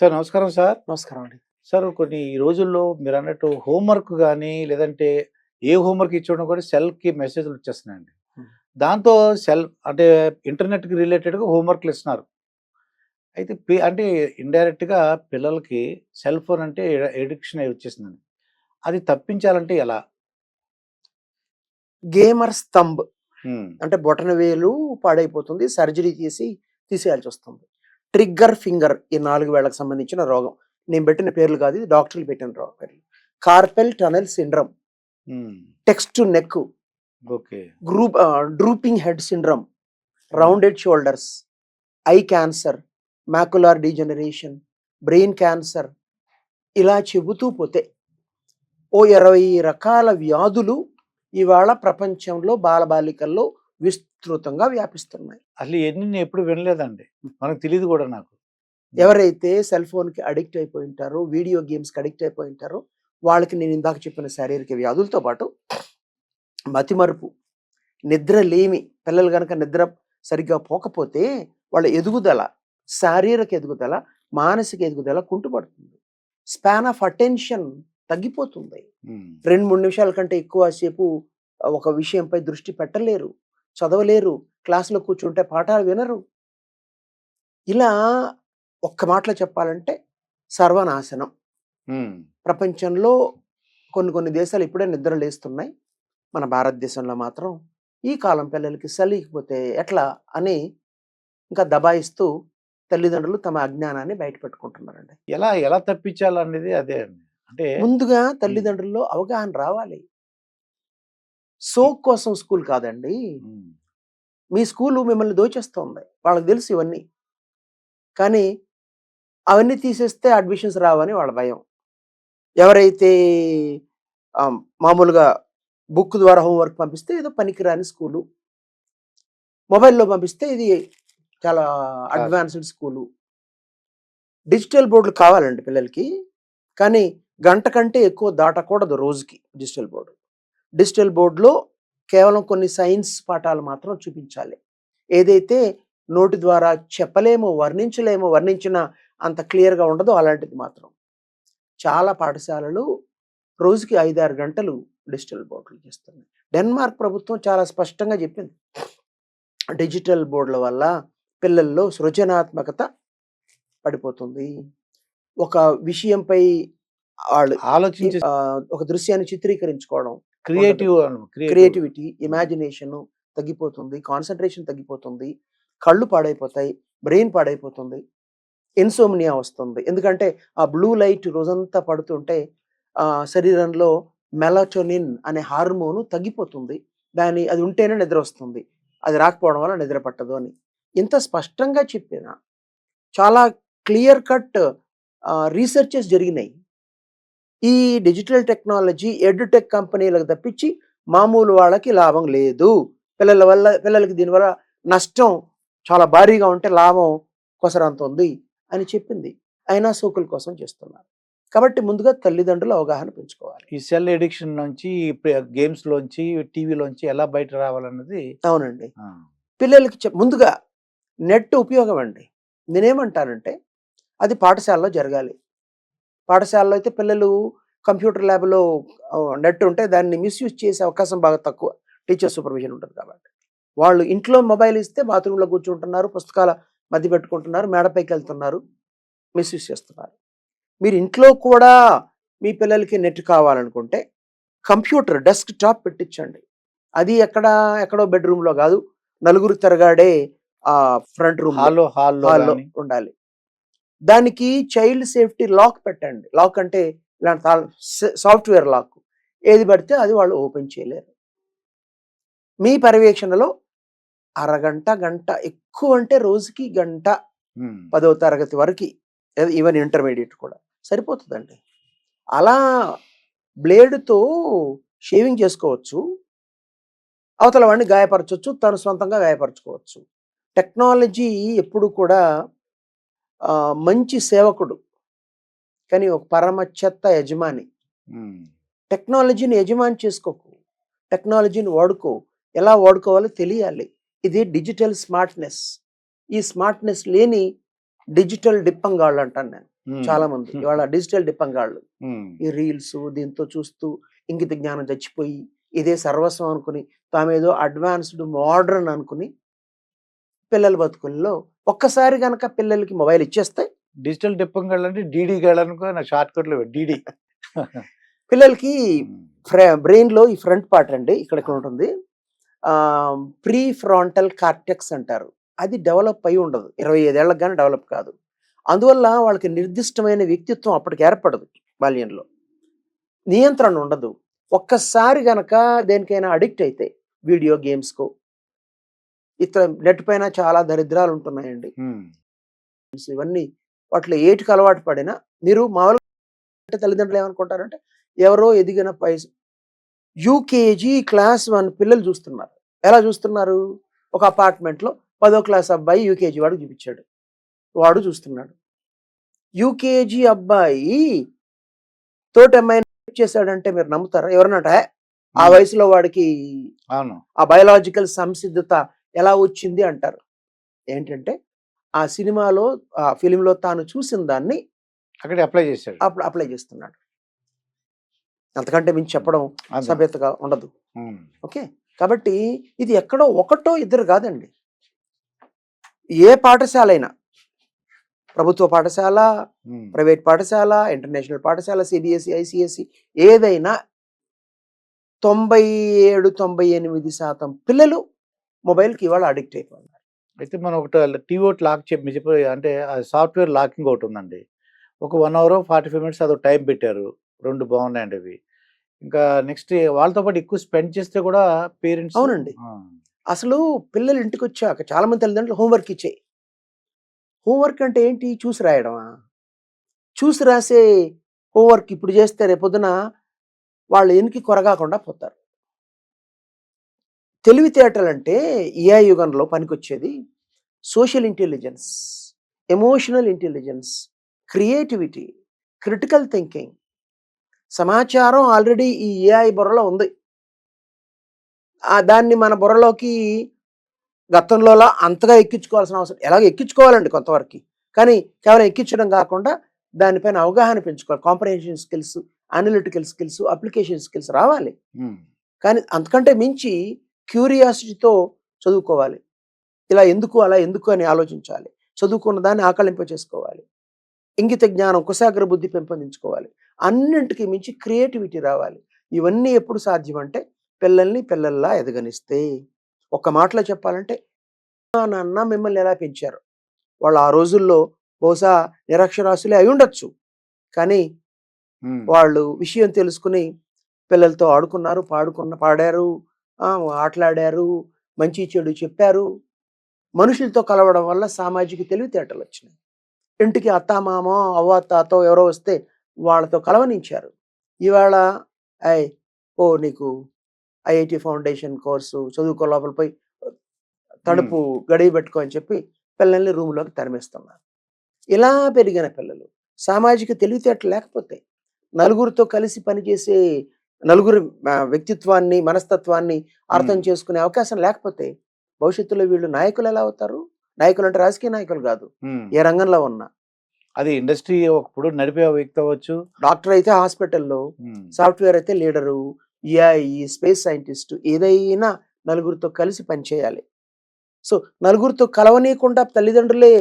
Sir నమస్కారం sir. నమస్కారం అండి. సార్ కొన్ని ఈ రోజుల్లో మీరు అన్నట్టు హోంవర్క్ కానీ లేదంటే ఏ హోంవర్క్ ఇచ్చడం కూడా సెల్కి మెసేజ్లు వచ్చేస్తున్నాయండి. దాంతో సెల్ అంటే ఇంటర్నెట్కి రిలేటెడ్గా హోంవర్క్లు ఇస్తున్నారు. అయితే పి- అంటే ఇండైరెక్ట్గా పిల్లలకి సెల్ ఫోన్ అంటే ఎడిక్షన్ అయి వచ్చేసిందండి. అది తప్పించాలంటే ఎలా? గేమర్ స్తంభ్. అంటే బొటన వేలు పాడైపోతుంది సర్జరీ చేసి తీసేయాల్సి వస్తుంది. ట్రిగ్గర్ ఫింగర్ ఈ నాలుగు వేళ్ళకు సంబంధించిన రోగం. నేను పెట్టిన పేర్లు కాదు ఇది డాక్టర్లు పెట్టిన రోగం పేర్లు. Carpal tunnel syndrome. Text neck. Okay. Group drooping head syndrome. Rounded shoulders. Eye cancer. Macular degeneration. Brain cancer. ఇలా చెబుతూ పోతే ఓ ఇరవై రకాల వ్యాధులు ఇవాళ ప్రపంచంలో బాలబాలికల్లో విస్తృతంగా వ్యాపిస్తున్నాయి. అసలు ఎన్ని నేను ఎప్పుడు వినలేదండి. మనకు తెలియదు కూడా నాకు. ఎవరైతే సెల్ ఫోన్కి అడిక్ట్ అయిపోయి ఉంటారో వీడియో గేమ్స్కి అడిక్ట్ అయిపోయి ఉంటారో వాళ్ళకి నేను ఇందాక చెప్పిన శారీరక వ్యాధులతో పాటు మతిమరుపు నిద్ర లేమి పిల్లలు కనుక నిద్ర సరిగ్గా పోకపోతే వాళ్ళ ఎదుగుదల శారీరక ఎదుగుదల మానసిక ఎదుగుదల కుంటుపడుతుంది. స్పాన్ ఆఫ్ అటెన్షన్ తగ్గిపోతుంది. రెండు మూడు నిమిషాల కంటే ఎక్కువ సేపు ఒక విషయంపై దృష్టి పెట్టలేరు. చదవలేరు. క్లాసులో కూర్చుంటే పాఠాలు వినరు. ఇలా ఒక్క మాటలో చెప్పాలంటే సర్వనాశనం. ప్రపంచంలో కొన్ని కొన్ని దేశాలు ఇప్పుడే నిద్ర లేస్తున్నాయి మన భారతదేశంలో మాత్రం ఈ కాలం పిల్లలకి సలిగిపోతే ఎట్లా అని ఇంకా దబాయిస్తూ తల్లిదండ్రులు తమ అజ్ఞానాన్ని బయట పెట్టుకుంటున్నారండి ఎలా ఎలా తప్పించాలనేది అదే అండి. అంటే ముందుగా తల్లిదండ్రుల్లో అవగాహన రావాలి. సోక్ కోసం స్కూల్ కాదండి. మీ స్కూలు మిమ్మల్ని దోచేస్తుంది. వాళ్ళకి తెలుసు ఇవన్నీ. కానీ అవన్నీ తీసేస్తే అడ్మిషన్స్ రావని వాళ్ళ భయం. ఎవరైతే మామూలుగా బుక్ ద్వారా హోంవర్క్ పంపిస్తే ఏదో పనికిరాని స్కూలు. మొబైల్లో పంపిస్తే ఇది చాలా అడ్వాన్స్డ్ స్కూలు. డిజిటల్ బోర్డులు కావాలండి పిల్లలకి. కానీ గంట కంటే ఎక్కువ దాటకూడదు రోజుకి డిజిటల్ బోర్డు. డిజిటల్ బోర్డులో కేవలం కొన్ని సైన్స్ పాఠాలు మాత్రం చూపించాలి. ఏదైతే నోటి ద్వారా చెప్పలేమో వర్ణించలేమో వర్ణించిన అంత క్లియర్గా ఉండదో అలాంటిది మాత్రం. చాలా పాఠశాలలు రోజుకి ఐదారు గంటలు డిజిటల్ బోర్డులు చేస్తున్నాయి. డెన్మార్క్ ప్రభుత్వం చాలా స్పష్టంగా చెప్పింది. డిజిటల్ బోర్డుల వల్ల పిల్లల్లో సృజనాత్మకత పడిపోతుంది. ఒక విషయంపై వాళ్ళు ఆలోచించే ఒక దృశ్యాన్ని చిత్రీకరించుకోవడం క్రియేటివ్ క్రియేటివిటీ ఇమాజినేషన్ తగ్గిపోతుంది కాన్సన్ట్రేషన్ తగ్గిపోతుంది కళ్ళు పాడైపోతాయి బ్రెయిన్ పాడైపోతుంది ఇన్సోమ్నియా వస్తుంది. ఎందుకంటే ఆ బ్లూ లైట్ రోజంతా పడుతుంటే ఆ శరీరంలో మెలటోనిన్ అనే హార్మోను తగ్గిపోతుంది. దాని అది ఉంటేనే నిద్ర వస్తుంది. అది రాకపోవడం వల్ల నిద్ర పట్టదు అని. ఇంత స్పష్టంగా చెప్పిన చాలా క్లియర్ కట్ రీసెర్చెస్ జరిగినాయి. ఈ డిజిటల్ టెక్నాలజీ ఎడ్యుటెక్ కంపెనీలకు తప్పించి మామూలు వాళ్ళకి లాభం లేదు. పిల్లల వల్ల పిల్లలకి దీనివల్ల నష్టం చాలా భారీగా ఉంటే లాభం కొసరంత ఉంది అని చెప్పింది. అయినా సోకుల కోసం చేస్తున్నారు. కాబట్టి ముందుగా తల్లిదండ్రులు అవగాహన పెంచుకోవాలి. ఈ సెల్ ఎడిక్షన్ నుంచి గేమ్స్ లోంచి టీవీలోంచి ఎలా బయట రావాలన్నది అవునండి. పిల్లలకి ముందుగా నెట్ ఉపయోగం అండి. నేనేమంటానంటే అది పాఠశాలలో జరగాలి. పాఠశాలలో అయితే పిల్లలు కంప్యూటర్ ల్యాబ్లో నెట్ ఉంటే దాన్ని మిస్యూజ్ చేసే అవకాశం బాగా తక్కువ. టీచర్ సూపర్విజన్ ఉంటుంది కాబట్టి. వాళ్ళు ఇంట్లో మొబైల్ ఇస్తే బాత్రూంలో కూర్చుంటున్నారు పుస్తకాల మధ్య పెట్టుకుంటున్నారు మేడపైకి వెళ్తున్నారు మిస్యూజ్ చేస్తున్నారు. మీరు ఇంట్లో కూడా మీ పిల్లలకి నెట్ కావాలనుకుంటే కంప్యూటర్ డెస్క్ టాప్ పెట్టించండి. అది ఎక్కడ ఎక్కడో బెడ్రూమ్లో కాదు నలుగురు తిరగాడే ఆ ఫ్రంట్ రూమ్ హాల్లో హాల్లో ఉండాలి. దానికి చైల్డ్ సేఫ్టీ లాక్ పెట్టండి. లాక్ అంటే ఇలాంటి సాఫ్ట్వేర్ లాక్ ఏది పడితే అది వాళ్ళు ఓపెన్ చేయలేరు. మీ పర్యవేక్షణలో అరగంట గంట ఎక్కువ అంటే రోజుకి గంట పదవ తరగతి వరకు ఈవెన్ ఇంటర్మీడియట్ కూడా. సరిపోతుందండి. అలా బ్లేడ్తో షేవింగ్ చేసుకోవచ్చు. అవతల వాడిని గాయపరచవచ్చు తను సొంతంగా గాయపరచుకోవచ్చు. టెక్నాలజీ ఎప్పుడు కూడా మంచి సేవకుడు. కానీ ఒక పరమ చెత్త యజమాని. టెక్నాలజీని యజమాని చేసుకోకు. టెక్నాలజీని వాడుకో. ఎలా వాడుకోవాలో తెలియాలి. ఇది డిజిటల్ స్మార్ట్నెస్. ఈ స్మార్ట్నెస్ లేని డిజిటల్ డిప్పంగాళ్ళు అంటాను నేను. చాలా మంది ఇవాళ డిజిటల్ డిప్పంగాళ్ళు. ఈ రీల్స్ దీంతో చూస్తూ ఇంగిత జ్ఞానం చచ్చిపోయి ఇదే సర్వస్వం అనుకుని తామేదో అడ్వాన్స్డ్ మోడర్న్ అనుకుని పిల్లల బతుకుల్లో ఒక్కసారి గనక పిల్లలకి మొబైల్ ఇచ్చేస్తే డిజిటల్ డిప్పం గళ్ళు అంటే డీడీ గళ్ళు అనుకో నా షార్ట్ కట్లో డీడీ. పిల్లలకి బ్రెయిన్లో ఈ ఫ్రంట్ పార్ట్ అండి ఇక్కడ ఇక్కడ ఉంటుంది. ప్రీ ఫ్రాంటల్ కార్టెక్స్ అంటారు. అది డెవలప్ అయి ఉండదు. ఇరవై ఐదేళ్ళకు కానీ డెవలప్ కాదు. అందువల్ల వాళ్ళకి నిర్దిష్టమైన వ్యక్తిత్వం అప్పటికి ఏర్పడదు బాల్యంలో. నియంత్రణ ఉండదు. ఒక్కసారి గనక దేనికైనా అడిక్ట్ అయితే వీడియో గేమ్స్కో ఇతర నెట్ పైన చాలా దరిద్రాలు ఉంటున్నాయండి. ఇవన్నీ వాటిలో ఏటికి అలవాటు పడినా మీరు మామూలుగా తల్లిదండ్రులు ఏమనుకుంటారంటే ఎవరో ఎదిగిన వయసు యూకేజీ క్లాస్ వన్ పిల్లలు చూస్తున్నారు. ఎలా చూస్తున్నారు? ఒక apartment లో పదో క్లాస్ అబ్బాయి యూకేజీ వాడు చూపించాడు. వాడు చూస్తున్నాడు. యూకేజీ అబ్బాయి తోటి అమ్మాయిని చేశాడంటే మీరు నమ్ముతారా? ఎవరన్నట ఆ వయసులో వాడికి ఆ బయలాజికల్ సంసిద్ధత ఎలా వచ్చింది అంటారు. ఏంటంటే ఆ సినిమాలో ఆ ఫిలింలో తాను చూసిన దాన్ని అక్కడ అప్లై చేశాడు. అప్ల- అప్లై చేస్తున్నాడు. అంతకంటే మించి చెప్పడం. సభ్యతగా ఉండదు. ఓకే? కాబట్టి ఇది ఎక్కడో ఒకటో ఇద్దరు కాదండి. ఏ పాఠశాల అయినా ప్రభుత్వ పాఠశాల ప్రైవేట్ పాఠశాల ఇంటర్నేషనల్ పాఠశాల సిబిఎస్ఈ ఐసిఎస్సి ఏదైనా తొంభై ఏడు తొంభై ఎనిమిది శాతం పిల్లలు మొబైల్కి ఇవాళ అడిక్ట్ అయిపోతున్నారు అయితే మనం ఒకటి టీవీ ఒకటి లాక్ చెప్పి అంటే సాఫ్ట్వేర్ లాకింగ్ ఒకటి ఉందండి. ఒక one hour forty five minutes అదొక టైం పెట్టారు. రెండు బాగున్నాయండి అవి. ఇంకా నెక్స్ట్ వాళ్ళతో పాటు ఎక్కువ స్పెండ్ చేస్తే కూడా పేరెంట్స్ అవునండి. అసలు పిల్లలు ఇంటికి వచ్చాక చాలా మంది తల్లిదండ్రులు హోంవర్క్ ఇచ్చాయి. హోంవర్క్ అంటే ఏంటి? చూసి రాయడమా? చూసి రాసే హోంవర్క్ ఇప్పుడు చేస్తే రేపొద్దున వాళ్ళు ఎనికి కొరగాకుండా పోతారు. తెలివితేటలు అంటే ఏ యుగంలో పనికొచ్చేది social intelligence emotional intelligence creativity critical thinking. సమాచారం ఆల్రెడీ ఈ ఏఐ బుర్రలో ఉంది. దాన్ని మన బుర్రలోకి గతంలోలా అంతగా ఎక్కించుకోవాల్సిన అవసరం ఎలాగో ఎక్కించుకోవాలండి కొంతవరకు. కానీ కేవలం ఎక్కించడం కాకుండా దానిపైన అవగాహన పెంచుకోవాలి. Comprehension skills analytical skills application skills రావాలి. కానీ అంతకంటే మించి క్యూరియాసిటీతో చదువుకోవాలి. ఇలా ఎందుకు అలా ఎందుకు అని ఆలోచించాలి. చదువుకున్న దాన్ని ఆకలింప చేసుకోవాలి ఇంగిత జ్ఞానం కుశాగ్ర బుద్ధి పెంపొందించుకోవాలి. అన్నింటికి మించి క్రియేటివిటీ రావాలి. ఇవన్నీ ఎప్పుడు సాధ్యం అంటే పిల్లల్ని పిల్లల్లా ఎదగనిస్తే. ఒక్క మాటలో చెప్పాలంటే "మా నాన్న మిమ్మల్ని ఎలా పెంచారు? వాళ్ళు ఆ రోజుల్లో బహుశా నిరక్షరాస్యులే అయి ఉండొచ్చు. కానీ వాళ్ళు విషయం తెలుసుకుని పిల్లలతో ఆడుకున్నారు పాడుకున్న పాడారు. ఆటలాడారు మంచి చెడు చెప్పారు. మనుషులతో కలవడం వల్ల సామాజిక తెలివితేటలు వచ్చినాయి. ఇంటికి అత్త మామ అవ్వ తాతో ఎవరో వస్తే వాళ్ళతో కలవనించారు ఇవాళ ఐ ఓ నీకు ఐఐటి ఫౌండేషన్ కోర్సు చదువుకో లోపల పోయి తడుపు గడియ పెట్టుకో అని చెప్పి పిల్లల్ని రూమ్లోకి తరిమేస్తున్నారు. ఇలా పెరిగిన పిల్లలు సామాజిక తెలివితేటలు లేకపోతే నలుగురితో కలిసి పనిచేసే నలుగురి వ్యక్తిత్వాన్ని మనస్తత్వాన్ని అర్థం. చేసుకునే అవకాశం లేకపోతే భవిష్యత్తులో వీళ్ళు నాయకులు ఎలా అవుతారు? నాయకులు అంటే రాజకీయ నాయకులు కాదు. ఏ రంగంలో ఉన్నా. అది ఇండస్ట్రీ ఒకప్పుడు నడిపే వ్యక్తి అవ్వచ్చు. డాక్టర్ అయితే హాస్పిటల్లో సాఫ్ట్వేర్ అయితే లీడరు ఏఐ స్పేస్ సైంటిస్ట్ ఏదైనా నలుగురితో కలిసి పనిచేయాలి. సో నలుగురితో కలవనీయకుండా తల్లిదండ్రులే